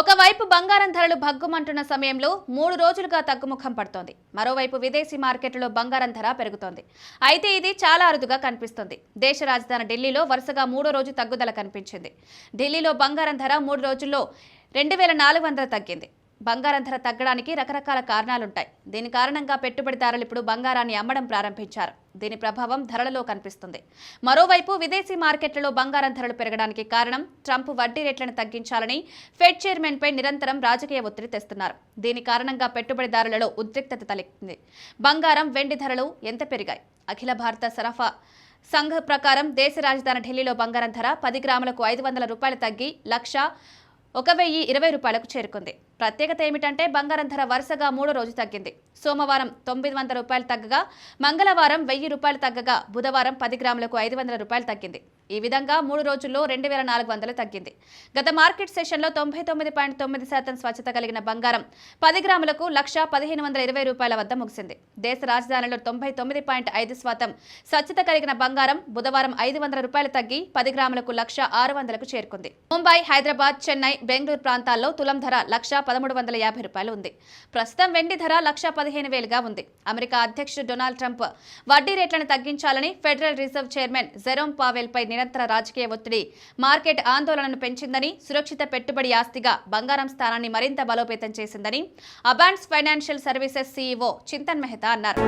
ఒకవైపు బంగారం ధరలు భగ్గుమంటున్న సమయంలో మూడు రోజులుగా తగ్గుముఖం పడుతోంది. మరోవైపు విదేశీ మార్కెట్లో బంగారం ధర పెరుగుతోంది. అయితే ఇది చాలా అరుదుగా కనిపిస్తుంది. దేశ రాజధాని ఢిల్లీలో వరుసగా మూడో రోజు తగ్గుదల కనిపించింది. ఢిల్లీలో బంగారం ధర మూడు రోజుల్లో రెండు వేల నాలుగు వందలు తగ్గింది. బంగారం ధర తగ్గడానికి రకరకాల కారణాలుంటాయి. దీని కారణంగా పెట్టుబడిదారులు ఇప్పుడు బంగారాన్ని అమ్మడం ప్రారంభించారు. దీని ప్రభావం ధరలలో కనిపిస్తుంది. మరోవైపు విదేశీ మార్కెట్లలో బంగారం ధరలు పెరగడానికి కారణం ట్రంప్ వడ్డీ రేట్లను తగ్గించాలని ఫెడ్ చైర్మన్పై నిరంతరం రాజకీయ ఒత్తిడి తెస్తున్నారు. దీని కారణంగా పెట్టుబడిదారులలో ఉద్రిక్తత తలెత్తింది. బంగారం వెండి ధరలు ఎంత పెరిగాయి? అఖిల భారత సరఫా సంఘ ప్రకారం దేశ రాజధాని ఢిల్లీలో బంగారం ధర పది గ్రాములకు ఐదు వందల రూపాయలు తగ్గి లక్ష ఒక వెయ్యి ఇరవై రూపాయలకు చేరుకుంది. ప్రత్యేకత ఏమిటంటే బంగారం ధర వరుసగా మూడో రోజు తగ్గింది. సోమవారం తొమ్మిది వందల రూపాయలు తగ్గగా మంగళవారం వెయ్యి రూపాయలు తగ్గగా బుధవారం పది గ్రాములకు ఐదు వందల రూపాయలు తగ్గింది. ఈ విధంగా మూడు రోజుల్లో రెండు వేల నాలుగు వందలు తగ్గింది. గత మార్కెట్ సెషన్లో తొంభై తొమ్మిది పాయింట్ తొమ్మిది శాతం స్వచ్ఛత కలిగిన బంగారం పది గ్రాములకు లక్ష పదిహేను వందల ఇరవై రూపాయల వద్ద ముగిసింది. దేశ రాజధానిలో తొంభై తొమ్మిది పాయింట్ ఐదు శాతం స్వచ్ఛత కలిగిన బంగారం బుధవారం ఐదు వందల రూపాయలు తగ్గి పది గ్రాములకు లక్ష ఆరు వందలకు చేరుకుంది. ముంబై హైదరాబాద్ చెన్నై బెంగళూరు ప్రాంతాల్లో తులం ధర లక్ష పదమూడు వందల యాభై రూపాయలు ఉంది. ప్రస్తుతం వెండి ధర లక్ష పదిహేను వేలుగా ఉంది. అమెరికా అధ్యక్షుడు డొనాల్డ్ ట్రంప్ వడ్డీ రేట్లను తగ్గించాలని federal reserve chairman Jerome Powell పై నిరంతర రాజకీయ ఒత్తిడి. మార్కెట్ ఆందోళనను పెంచిందని సురక్షిత పెట్టుబడి ఆస్తిగా బంగారం స్థానాన్ని మరింత బలోపేతం చేసిందని Abans financial services CEO Chintan Mehta అన్నారు.